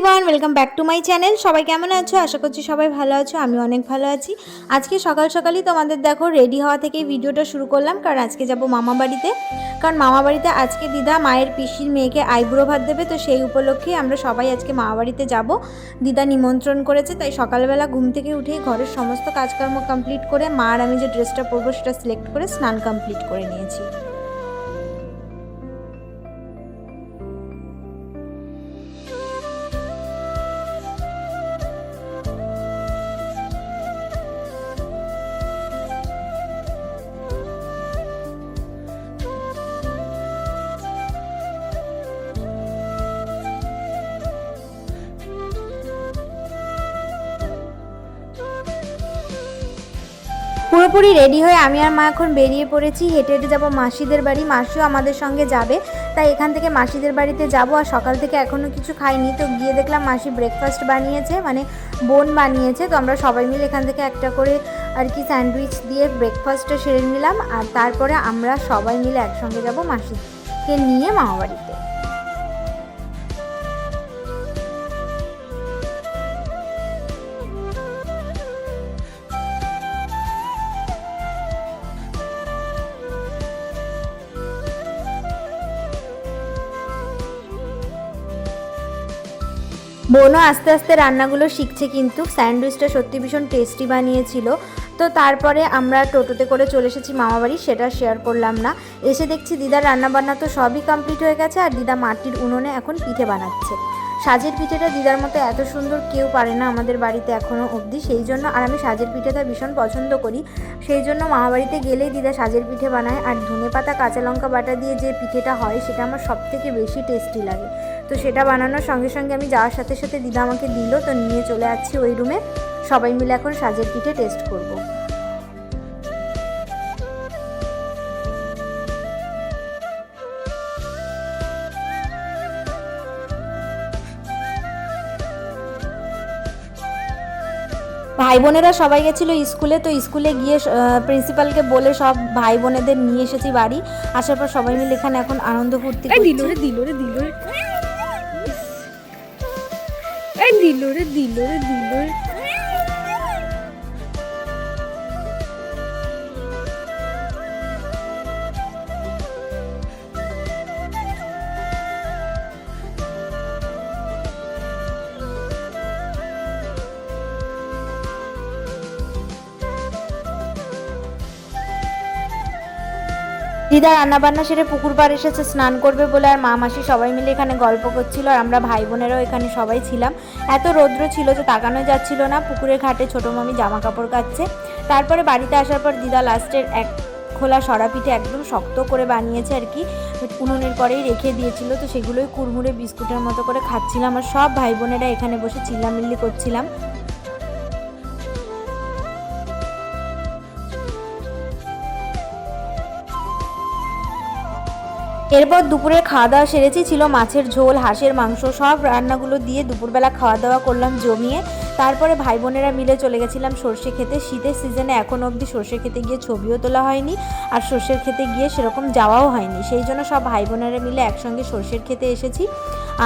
Everyone welcome back to my channel সবাই কেমন আছো? আশা করছি সবাই ভালো আছো, আমি অনেক ভালো আছি। আজকে সকাল সকালই তোমাদের দেখো রেডি হওয়া থেকে ভিডিওটা শুরু করলাম, কারণ আজকে যাব মামা বাড়িতে। কারণ মামা বাড়িতে আজকে দিদা মায়ের পিসির মেয়েকে আইব্রো ভাত দেবে, তো সেই উপলক্ষে আমরা সবাই আজকে মামা বাড়িতে যাব। দিদা নিমন্ত্রণ করেছে, তাই সকালবেলা ঘুম থেকে উঠেই ঘরের সমস্ত কাজকর্ম কমপ্লিট করে, মা আর আমি যে ড্রেসটা পরবো, সেটা সিলেক্ট করে স্নান কমপ্লিট করে নিয়েছি। পুরোপুরি রেডি হয়ে আমি আর মা এখন বেরিয়ে পড়েছি। হেঁটে হেঁটে যাব মাসিদের বাড়ি। মাসিও আমাদের সঙ্গে যাবে। তাই এখান থেকে মাসিদের বাড়িতে যাব আর সকাল থেকে এখনও কিছু খাইনি। তো গিয়ে দেখলাম মাসি ব্রেকফাস্ট বানিয়েছে মানে বোন বানিয়েছে। তো আমরা সবাই মিলে এখান থেকে একটা করে আর কি স্যান্ডউইচ দিয়ে ব্রেকফাস্টটা সেরে নিলাম। আর তারপরে আমরা সবাই মিলে একসঙ্গে যাব মাসিকে নিয়ে মামা বোনও আস্তে আস্তে রান্নাগুলো শিখছে কিন্তু স্যান্ডউইচটা সত্যি ভীষণ টেস্টি বানিয়েছিল। তো তারপরে আমরা টোটোতে করে চলে এসেছি মামাবাড়ি সেটা শেয়ার করলাম না। এসে দেখছি দিদার রান্নাবান্না তো সবই কমপ্লিট হয়ে গেছে আর দিদা মাটির উনুনে এখন পিঠে বানাচ্ছে। সাজের পিঠেটা দিদার মতো এত সুন্দর কেউ পারে না আমাদের বাড়িতে এখনও অবধি, সেই জন্য আর আমি সাজের পিঠেটা ভীষণ পছন্দ করি। সেই জন্য মামাবাড়িতে গেলেই দিদা সাজের পিঠে বানায় আর ধনে পাতা কাঁচা লঙ্কা বাটা দিয়ে যে পিঠেটা হয়, সেটা আমার সব থেকে বেশি টেস্টি লাগে। তো সেটা বানানোর সঙ্গে সঙ্গে আমি যাওয়ার সাথে সাথে দিদা আমাকে দিল তো নিয়ে চলে যাচ্ছি ওই রুমে সবাই মিলে এখন সাজের পিঠে টেস্ট করব। ভাই বোনেরা সবাই গেছিল স্কুলে তো স্কুলে গিয়ে প্রিন্সিপালকে বলে সব ভাই বোনেদের নিয়ে এসেছি বাড়ি। আসার পর সবাই মিলে এখানে এখন আনন্দ ফুর্তি দিল রে দিল রে দিল রে। এই দিল রে দিল রে দিল রে। দিদা রান্না বান্না সেরে পুকুর পাড় এসেছে, স্নান করবে বলে আর মা মাসি সবাই মিলে এখানে গল্প করছিল আর আমরা ভাই বোনেরাও এখানে সবাই ছিলাম। এত রৌদ্র ছিল যে তাকানো যাচ্ছিল না, পুকুরের ঘাটে ছোটো মামি জামা কাপড় কাচ্ছে তারপরে বাড়িতে আসার পর দিদা লাস্টের এক খোলা সরা পিঠে একদম শক্ত করে বানিয়েছে আর কি, উনুনের পরেই রেখে দিয়েছিল। তো সেগুলোই কুড়মুড়ে বিস্কুটের মতো করে খাচ্ছিলাম আর সব ভাই বোনেরা এখানে বসে চিল্লামিল্লি করছিলাম। এরপর দুপুরে খাওয়া দাওয়া সেরেছি, ছিল মাছের ঝোল, হাঁসের মাংস, সব রান্নাগুলো দিয়ে দুপুরবেলা খাওয়া দাওয়া করলাম জমিয়ে। তারপরে ভাই বোনেরা মিলে চলে গেছিলাম সর্ষে খেতে। শীতের সিজনে এখন অবধি সর্ষে খেতে গিয়ে ছবিও তোলা হয়নি আর সর্ষের খেতে গিয়ে সেরকম যাওয়াও হয়নি। সেই জন্য সব ভাই বোনেরা মিলে একসঙ্গে সর্ষের খেতে এসেছি।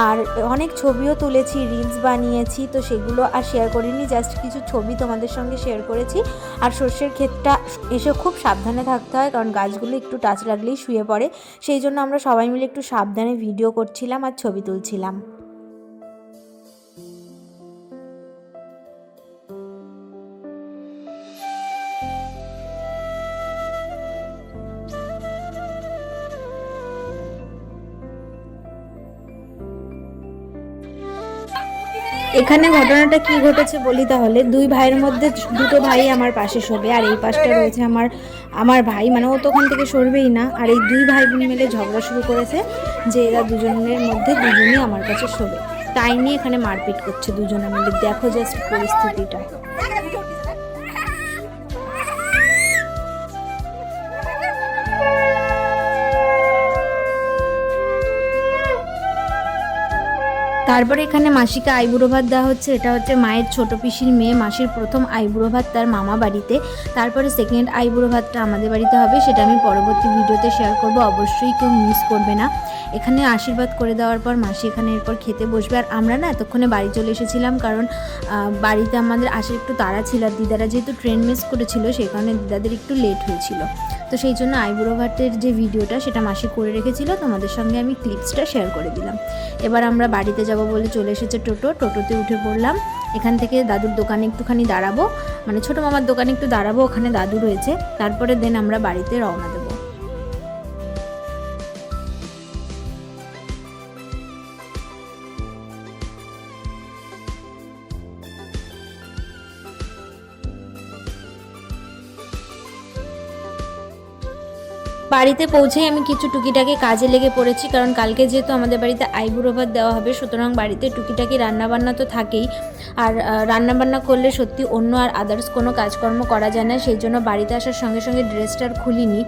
আর অনেক ছবিও তুলেছি রিলস বানিয়েছি, তো সেগুলো আর শেয়ার করিনি জাস্ট কিছু ছবি তোমাদের সঙ্গে শেয়ার করেছি। আর সর্ষের ক্ষেতটা এসে খুব সাবধানে থাকতে হয়, কারণ গাছগুলো একটু টাচ লাগলেই শুয়ে পড়ে। সেই জন্য আমরা সবাই মিলে একটু সাবধানে ভিডিও করছিলাম আর ছবি তুলছিলাম। এখানে ঘটনাটা কি ঘটেছে বলি তাহলে? দুই ভাইয়ের মধ্যে দুটো ভাই আমার পাশে শোবে, আর এই পাশটা রয়েছে আমার আমার ভাই। মানে ও তো ওখান থেকে সরবেই না। আর এই দুই ভাই বোন মিলে ঝগড়া শুরু করেছে যে এরা দুজনের মধ্যে দুজনই আমার কাছে শোবে। তাই নিয়ে এখানে মারপিট করছে দুজনে মিলে দেখো জাস্ট পরিস্থিতিটা। তারপরে এখানে মাসিকে আইবুড়ো ভাত দেওয়া হচ্ছে। এটা হচ্ছে মায়ের ছোট পিসির মেয়ে, মাসির প্রথম আইবুড়ো ভাত তার মামা বাড়িতে। তারপরে সেকেন্ড আইবুড়ো ভাতটা আমাদের বাড়িতে হবে, সেটা আমি পরবর্তী ভিডিওতে শেয়ার করব। অবশ্যই কেউ মিস করবে না। এখানে আশীর্বাদ করে দেওয়ার পর মাসি এখানে এরপর খেতে বসবে। আর আমরা না এতক্ষণে বাড়ি চলে এসেছিলাম কারণ বাড়িতে আমাদের আসার একটু তাড়া ছিল আর দিদারা যেহেতু ট্রেন মিস করেছিল সেই কারণে দিদাদের একটু লেট হয়েছিল। তো সেই জন্য আইবুড়ো ভাতের যে ভিডিওটা সেটা মাসি করে রেখেছিল। তোমাদের সঙ্গে আমি ক্লিপসটা শেয়ার করে দিলাম। এবার আমরা বাড়িতে যাব বলে চলে এসেছে টোটো। টোটোতে উঠে পড়লাম। এখান থেকে দাদুর দোকানে একটুখানি দাঁড়াবো। মানে ছোটো মামার দোকানে একটু দাঁড়াবো, ওখানে দাদু রয়েছে। তারপরে দেন আমরা বাড়িতে রওনা দেবো। বাড়িতে পৌঁছেই আমি কিছু টুকিটাকি কাজে লেগে পড়েছি, কারণ কালকে যেহেতু আমাদের বাড়িতে আইবুড়ো ভাত দেওয়া হবে, সুতরাং বাড়িতে টুকিটাকি রান্নাবান্না তো থাকেই। আর রান্নাবান্না করলে সত্যি অন্য আর আদার্স কোনো কাজকর্ম করা যায় না, সেই জন্য বাড়িতে আসার সঙ্গে সঙ্গে ড্রেসটা আর খুলিনি।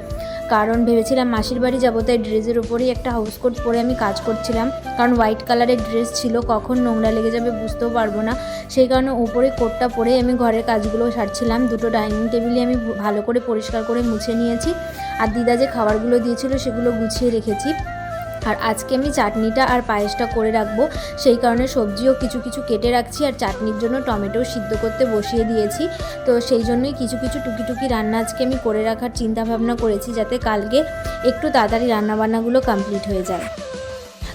কারণ ভেবেছিলাম মাসির বাড়ি যাব, তাই ড্রেসের উপরেই একটা হাউস কোট পরে আমি কাজ করছিলাম। কারণ হোয়াইট কালারের ড্রেস ছিল, কখন নোংরা লেগে যাবে বুঝতেও পারব না। সেই কারণে উপরে কোটটা পরে আমি ঘরের কাজগুলো সারছিলাম, দুটো ডাইনিং টেবিলে আমি ভালো করে পরিষ্কার করে মুছে নিয়েছি। আর দিদা যে খাবারগুলো দিয়েছিল সেগুলো গুছিয়ে রেখেছি। আর আজকে আমি চাটনিটা আর পায়েসটা করে রাখব। সেই কারণে সবজিও কিছু কিছু কেটে রাখছি আর চাটনির জন্য টমেটো সিদ্ধ করতে বসিয়ে দিয়েছি। তো সেই জন্যই কিছু কিছু টুকি টুকি রান্না আজকে আমি করে রাখার চিন্তা ভাবনা করেছি যাতে কালকে একটু তাড়াতাড়ি রান্নাবান্নাগুলো কমপ্লিট হয়ে যায়।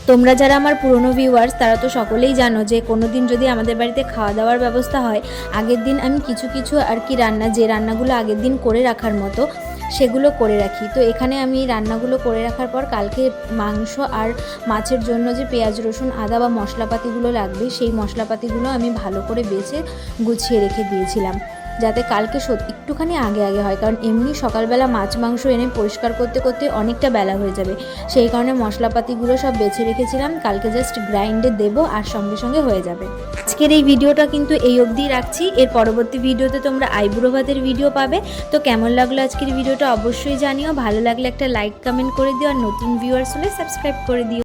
তোমরা যারা আমার পুরনো ভিউয়ার্স তারা তো সকলেই জানো যে কোনো দিন যদি আমাদের বাড়িতে খাওয়া দাওয়ার ব্যবস্থা হয়, আগের দিন আমি কিছু কিছু আর কি রান্না, যে রান্নাগুলো আগের দিন করে রাখার মতো সেগুলো করে রাখি। তো এখানে আমি রান্নাগুলো করে রাখার পর কালকে মাংস আর মাছের জন্য যে পেঁয়াজ, রসুন, আদা বা মশলাপাতিগুলো লাগবে, সেই মশলাপাতিগুলো আমি ভালো করে বেছে গুছিয়ে রেখে দিয়েছিলাম। যাতে কালকে সত্যি একটুখানি আগে আগে হয়, কারণ এমনি সকালবেলা মাছ, মাংস এনে পরিষ্কার করতে করতে অনেকটা বেলা হয়ে যাবে। সেই কারণে মশলাপাতিগুলো সব বেছে রেখেছিলাম, কালকে জাস্ট গ্রাইন্ডে দেবো আর সঙ্গে সঙ্গে হয়ে যাবে। আজকের এই ভিডিওটা কিন্তু এই অবধি রাখছি। এর পরবর্তী ভিডিওতে তোমরা আইবুড়ো ভাতের ভিডিও পাবে। তো কেমন লাগল আজকের ভিডিওটা অবশ্যই জানিও। ভালো লাগলে একটা লাইক কমেন্ট করে দিও। আর নতুন ভিউয়ার্স হলে সাবস্ক্রাইব করে দিও।